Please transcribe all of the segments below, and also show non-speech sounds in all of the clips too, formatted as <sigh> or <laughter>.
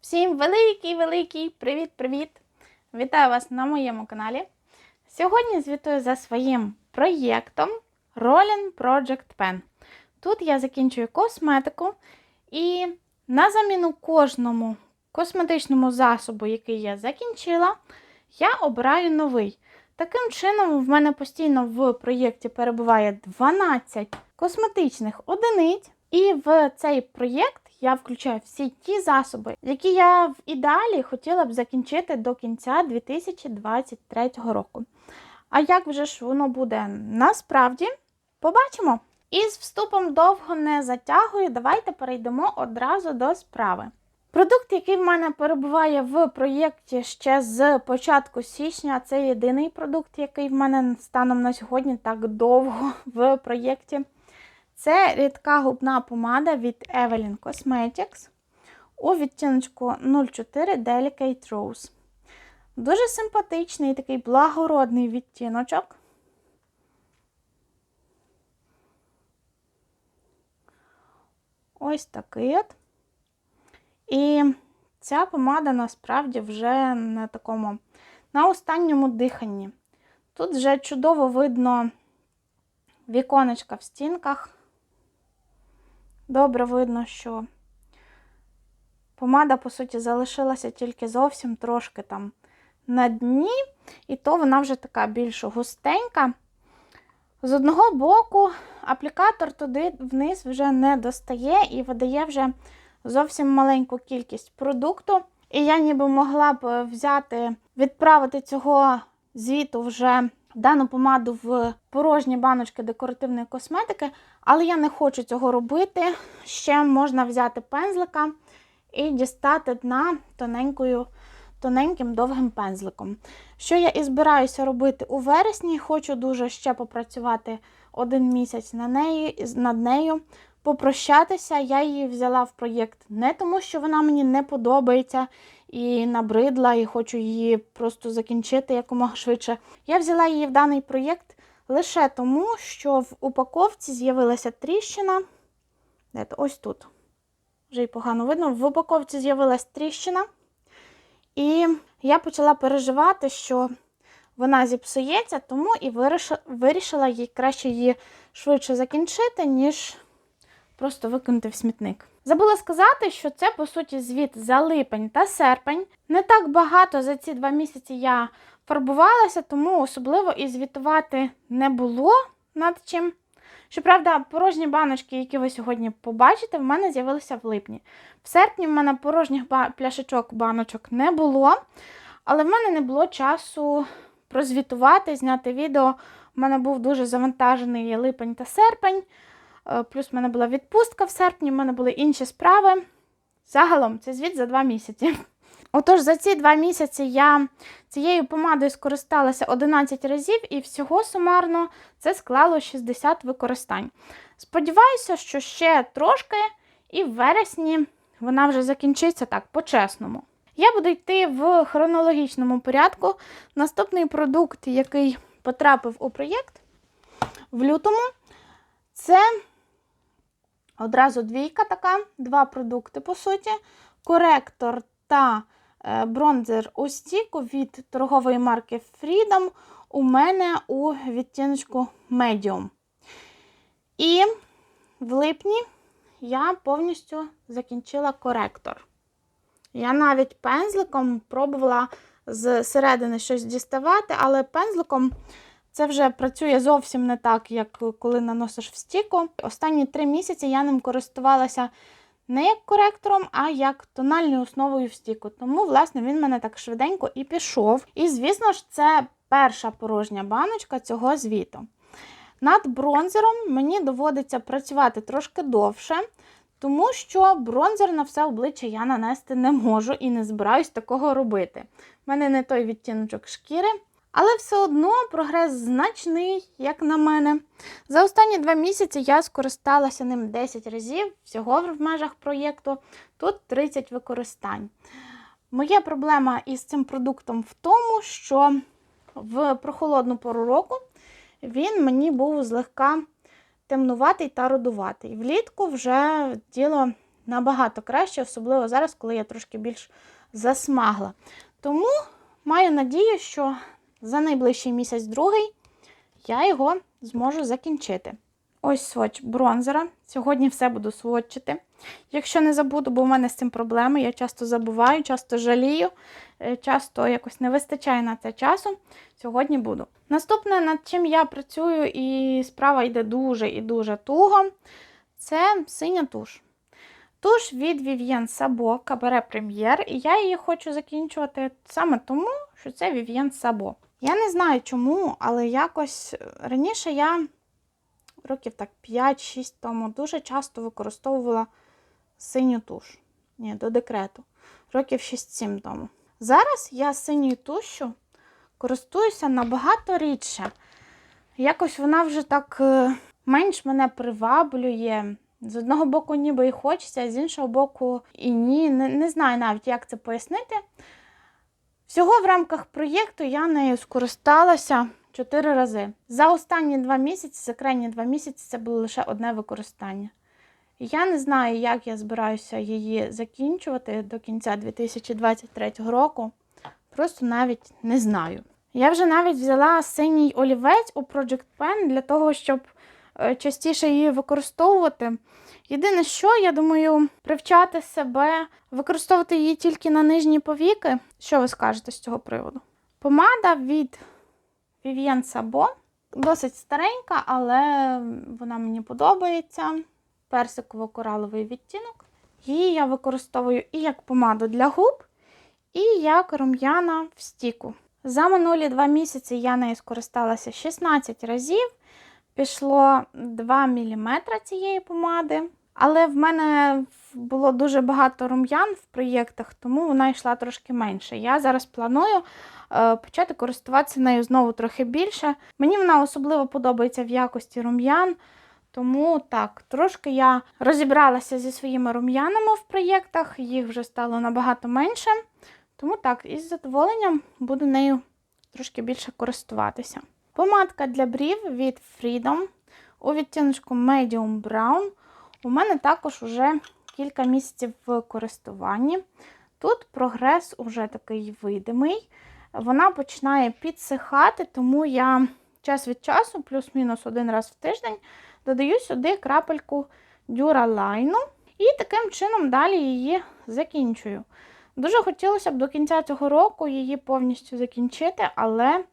Всім великий-великий привіт-привіт! Вітаю вас на моєму каналі. Сьогодні звітую за своїм проєктом Rolling Project Pen. Тут я закінчую косметику і на заміну кожному косметичному засобу, який я закінчила, я обираю новий. Таким чином, в мене постійно в проєкті перебуває 12 косметичних одиниць, і в цей проєкт я включаю всі ті засоби, які я в ідеалі хотіла б закінчити до кінця 2023 року. А як вже ж воно буде насправді, побачимо. І з вступом довго не затягую, давайте перейдемо одразу до справи. Продукт, який в мене перебуває в проєкті ще з початку січня, це єдиний продукт, який в мене станом на сьогодні так довго в проєкті. Це рідка губна помада від Evelyn Cosmetics у відтіночку 04 Delicate Rose. Дуже симпатичний такий благородний відтіночок. Ось такий от. І ця помада насправді вже на такому, на останньому диханні. Тут вже чудово видно віконечка в стінках. Добре видно, що помада, по суті, залишилася тільки зовсім трошки там на дні, і то вона вже така більш густенька. З одного боку, аплікатор туди вниз вже не достає і видає вже зовсім маленьку кількість продукту. І я ніби могла б взяти, відправити цього звіту вже дану помаду в порожні баночки декоративної косметики, але я не хочу цього робити. Ще можна взяти пензлика і дістати дна тоненькою, тоненьким довгим пензликом. Що я і збираюся робити у вересні, хочу дуже ще попрацювати один місяць на неї, над нею. Попрощатися, я її взяла в проєкт не тому, що вона мені не подобається і набридла, і хочу її просто закінчити якомога швидше. Я взяла її в даний проєкт лише тому, що в упаковці з'явилася тріщина. Ось тут. Вже й погано видно. В упаковці з'явилася тріщина. І я почала переживати, що вона зіпсується, тому і вирішила їй краще її швидше закінчити, ніж просто викинути в смітник. Забула сказати, що це, по суті, звіт за липень та серпень. Не так багато за ці два місяці я фарбувалася, тому особливо і звітувати не було над чим. Щоправда, порожні баночки, які ви сьогодні побачите, в мене з'явилися в липні. В серпні в мене порожніх пляшечок баночок не було, але в мене не було часу прозвітувати, зняти відео. У мене був дуже завантажений липень та серпень. Плюс в мене була відпустка в серпні, в мене були інші справи. Загалом, це звіт за два місяці. Отож, за ці два місяці я цією помадою скористалася 11 разів, і всього сумарно це склало 60 використань. Сподіваюся, що ще трошки, і в вересні вона вже закінчиться так, по-чесному. Я буду йти в хронологічному порядку. Наступний продукт, який потрапив у проєкт в лютому, це одразу двійка така, два продукти, по суті. Коректор та бронзер у стіку від торгової марки Freedom у мене у відтіночку Medium. І в липні я повністю закінчила коректор. Я навіть пензликом пробувала з середини щось діставати, але пензликом це вже працює зовсім не так, як коли наносиш в стіку. Останні три місяці я ним користувалася не як коректором, а як тональною основою в стіку. Тому, власне, він мене так швиденько і пішов. І, звісно ж, це перша порожня баночка цього звіту. Над бронзером мені доводиться працювати трошки довше, тому що бронзер на все обличчя я нанести не можу і не збираюсь такого робити. У мене не той відтіночок шкіри. Але все одно прогрес значний, як на мене. За останні два місяці я скористалася ним 10 разів, всього в межах проєкту, тут 30 використань. Моя проблема із цим продуктом в тому, що в прохолодну пору року він мені був злегка темнуватий та рудуватий. Влітку вже діло набагато краще, особливо зараз, коли я трошки більш засмагла. Тому маю надію, що за найближчий місяць другий я його зможу закінчити. Ось сводч бронзера. Сьогодні все буду сводчити. Якщо не забуду, бо в мене з цим проблеми, я часто забуваю, часто жалію, е, часто якось не вистачає на це часу. Сьогодні буду. Наступне, над чим я працюю, і справа йде дуже і дуже туго, це синя туш. Туш від Vivienne Sabo Cabaret Premier, і я її хочу закінчувати саме тому, що це Vivienne Sabo. Я не знаю чому, але якось раніше я років так 5-6 тому дуже часто використовувала синю туш. Ні, до декрету. Років 6-7 тому. Зараз я синьою тушю користуюся набагато рідше. Якось вона вже так е, менш мене приваблює. З одного боку, ніби і хочеться, а з іншого боку, і ні. Не, не знаю навіть, як це пояснити. Всього в рамках проєкту я нею скористалася чотири рази. За останні два місяці, за крайні два місяці, це було лише одне використання. Я не знаю, як я збираюся її закінчувати до кінця 2023 року. Просто навіть не знаю. Я вже навіть взяла синій олівець у Project Pen для того, щоб е, частіше її використовувати. Єдине, що я думаю, привчати себе, використовувати її тільки на нижні повіки. Що ви скажете з цього приводу? Помада від Vivienne Sabo. Досить старенька, але вона мені подобається. Персиково-кораловий відтінок. Її я використовую і як помаду для губ, і як рум'яна в стіку. За минулі два місяці я нею скористалася 16 разів. Пішло 2 мм цієї помади. Але в мене було дуже багато рум'ян в проєктах, тому вона йшла трошки менше. Я зараз планую е, почати користуватися нею знову трохи більше. Мені вона особливо подобається в якості рум'ян. Тому так, трошки я розібралася зі своїми рум'янами в проєктах, їх вже стало набагато менше. Тому так, із задоволенням буду нею трошки більше користуватися. Помадка для брів від Freedom у відтіночку Medium Brown. У мене також вже кілька місяців в користуванні. Тут прогрес уже такий видимий. Вона починає підсихати, тому я час від часу, плюс-мінус один раз в тиждень, додаю сюди крапельку дюралайну і таким чином далі її закінчую. Дуже хотілося б до кінця цього року її повністю закінчити, але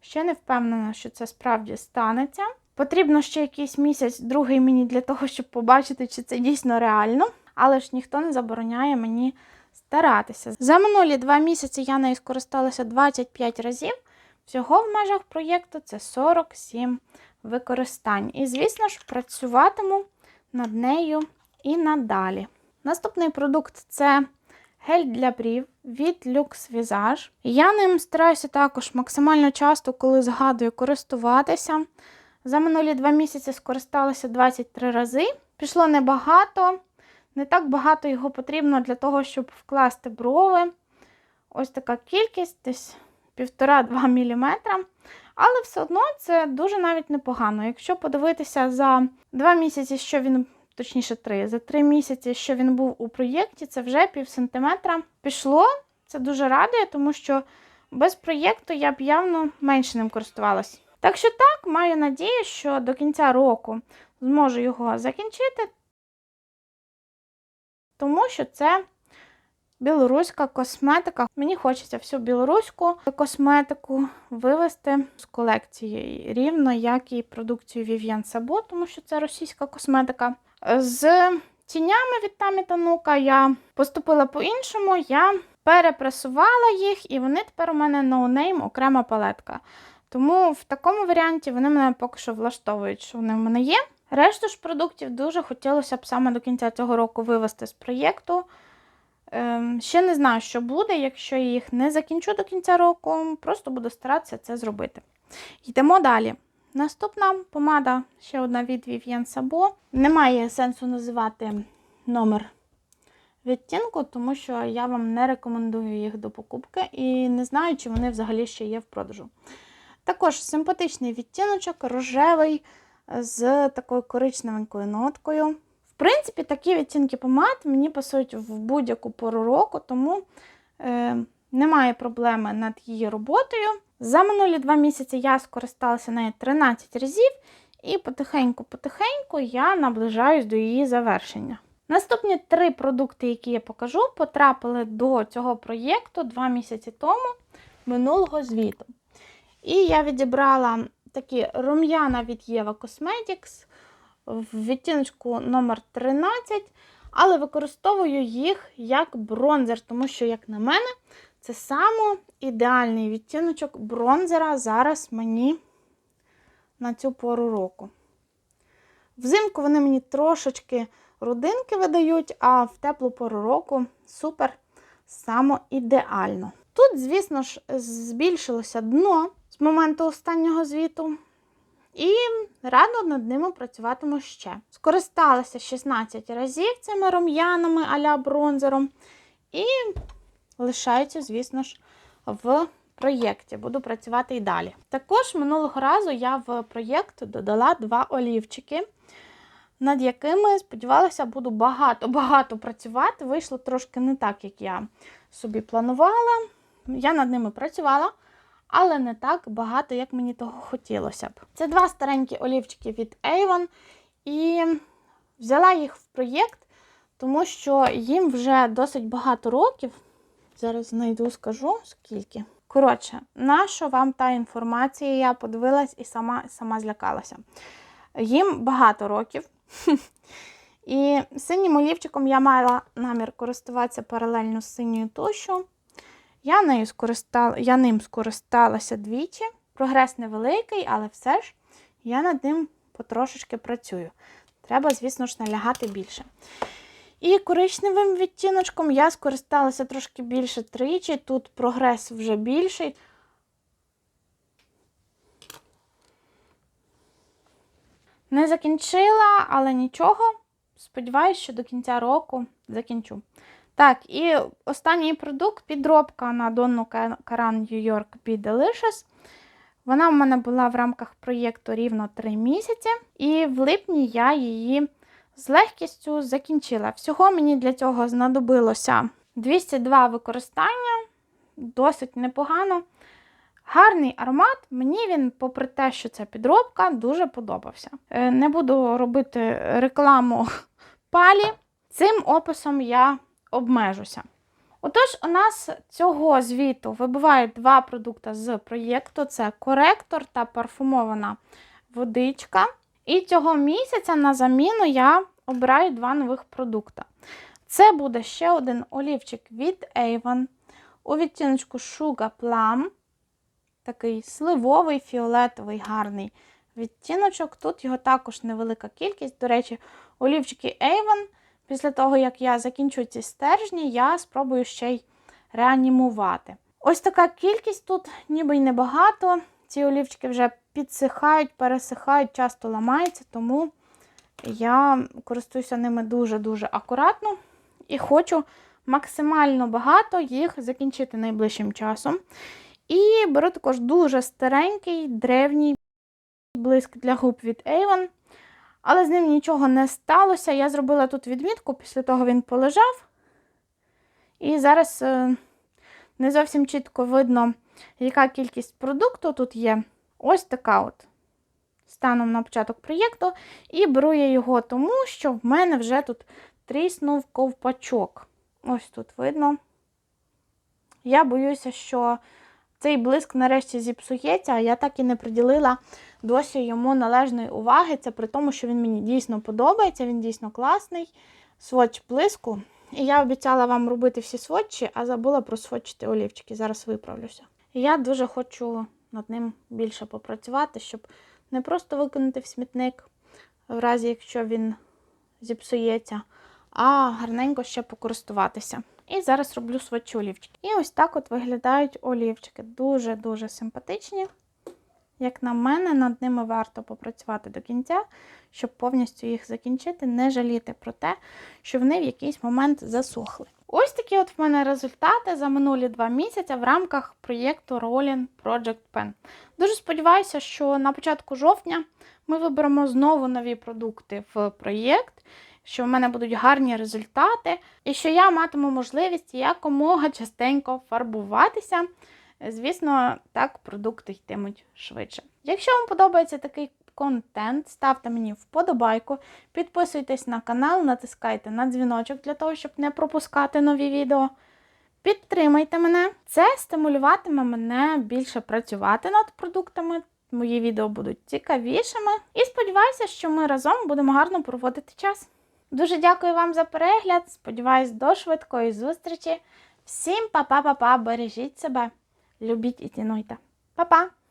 ще не впевнена, що це справді станеться. Потрібно ще якийсь місяць, другий мені для того, щоб побачити, чи це дійсно реально, але ж ніхто не забороняє мені старатися. За минулі два місяці я нею скористалася 25 разів. Всього в межах проєкту це 47 використань. І, звісно ж, працюватиму над нею і надалі. Наступний продукт це гель для брів від Lux Visage. Я ним стараюся також максимально часто, коли згадую, користуватися. За минулі два місяці скористалася 23 рази. Пішло небагато, не так багато його потрібно для того, щоб вкласти брови. Ось така кількість, десь 1,5-2 мм. Але все одно це дуже навіть непогано. Якщо подивитися за 2 місяці, що він, точніше 3, за 3 місяці, що він був у проєкті, це вже пів сантиметра пішло. Це дуже радує, тому що без проєкту я б явно менше ним користувалась. Так що так, маю надію, що до кінця року зможу його закінчити, тому що це білоруська косметика. Мені хочеться всю білоруську косметику вивести з колекції, рівно як і продукцію Vivienne Sabo, тому що це російська косметика. З тінями від Тамі Танука я поступила по-іншому, я перепресувала їх, і вони тепер у мене no-name окрема палетка. Тому в такому варіанті вони мене поки що влаштовують, що вони в мене є. Решту ж продуктів дуже хотілося б саме до кінця цього року вивести з проєкту. Ем, ще не знаю, що буде, якщо я їх не закінчу до кінця року, просто буду старатися це зробити. Йдемо далі. Наступна помада, ще одна від Vivienne Sabo. Немає сенсу називати номер відтінку, тому що я вам не рекомендую їх до покупки і не знаю, чи вони взагалі ще є в продажу. Також симпатичний відтіночок, рожевий з такою коричневенькою ноткою. В принципі, такі відтінки помад мені пасують в будь-яку пору року, тому е, немає проблеми над її роботою. За минулі два місяці я скористалася нею 13 разів, і потихеньку-потихеньку я наближаюсь до її завершення. Наступні три продукти, які я покажу, потрапили до цього проєкту два місяці тому минулого звіту. І я відібрала такі рум'яна від Єва Cosmetics в відтіночку номер 13 але використовую їх як бронзер, тому що, як на мене, це саме ідеальний відтіночок бронзера зараз мені на цю пору року. Взимку вони мені трошечки родинки видають, а в теплу пору року супер само ідеально. Тут, звісно ж, збільшилося дно з моменту останнього звіту. І радо над ними працюватиму ще. Скористалася 16 разів цими рум'янами а-ля бронзером. І лишаються, звісно ж, в проєкті. Буду працювати і далі. Також минулого разу я в проєкт додала два олівчики, над якими, сподівалася, буду багато-багато працювати. Вийшло трошки не так, як я собі планувала. Я над ними працювала але не так багато, як мені того хотілося б. Це два старенькі олівчики від Avon, і взяла їх в проєкт, тому що їм вже досить багато років. Зараз знайду, скажу скільки. Коротше, нащо вам та інформація? Я подивилась і сама, сама злякалася. Їм багато років. <laughs> І синім олівчиком я мала намір користуватися паралельно з синьою тушю. Я нею скористала, я ним скористалася двічі. Прогрес невеликий, але все ж я над ним потрошечки працюю. Треба, звісно ж, налягати більше. І коричневим відтіночком я скористалася трошки більше тричі. Тут прогрес вже більший. Не закінчила, але нічого. Сподіваюсь, що до кінця року закінчу. Так, і останній продукт підробка на Донну Каран York Be Delicious. Вона в мене була в рамках проєкту рівно 3 місяці, і в липні я її з легкістю закінчила. Всього мені для цього знадобилося 202 використання, досить непогано. Гарний аромат, мені він, попри те, що це підробка, дуже подобався. Е, не буду робити рекламу <laughs> палі. Цим описом я обмежуся. Отож, у нас цього звіту вибувають два продукти з проєкту: це коректор та парфумована водичка. І цього місяця на заміну я обираю два нових продукти. Це буде ще один олівчик від Avon у відтіночку Sugar Plum. Такий сливовий, фіолетовий, гарний відтіночок. Тут його також невелика кількість. До речі, олівчики Avon Після того, як я закінчу ці стержні, я спробую ще й реанімувати. Ось така кількість тут, ніби й небагато. Ці олівчики вже підсихають, пересихають, часто ламаються, тому я користуюся ними дуже-дуже акуратно і хочу максимально багато їх закінчити найближчим часом. І беру також дуже старенький древній блиск для губ від Avon. Але з ним нічого не сталося. Я зробила тут відмітку, після того він полежав. І зараз е, не зовсім чітко видно, яка кількість продукту тут є. Ось така от. Станом на початок проєкту. І беру я його, тому що в мене вже тут тріснув ковпачок. Ось тут видно. Я боюся, що цей блиск нарешті зіпсується, а я так і не приділила досі йому належної уваги. Це при тому, що він мені дійсно подобається, він дійсно класний. Сводч блиску. І я обіцяла вам робити всі сводчі, а забула просводчити олівчики. Зараз виправлюся. Я дуже хочу над ним більше попрацювати, щоб не просто виконати в смітник, в разі якщо він зіпсується, а гарненько ще покористуватися. І зараз роблю сводчі олівчики. І ось так от виглядають олівчики. Дуже-дуже симпатичні. Як на мене, над ними варто попрацювати до кінця, щоб повністю їх закінчити, не жаліти про те, що вони в якийсь момент засохли. Ось такі от в мене результати за минулі два місяці в рамках проєкту Rolling Project Pen. Дуже сподіваюся, що на початку жовтня ми виберемо знову нові продукти в проєкт. Що в мене будуть гарні результати, і що я матиму можливість якомога частенько фарбуватися. Звісно, так продукти йтимуть швидше. Якщо вам подобається такий контент, ставте мені вподобайку, підписуйтесь на канал, натискайте на дзвіночок для того, щоб не пропускати нові відео. Підтримайте мене, це стимулюватиме мене більше працювати над продуктами. Мої відео будуть цікавішими. І сподіваюся, що ми разом будемо гарно проводити час. Дуже дякую вам за перегляд. Сподіваюсь, до швидкої зустрічі. Всім па-па-па-па, бережіть себе, любіть і цінуйте. Па-па!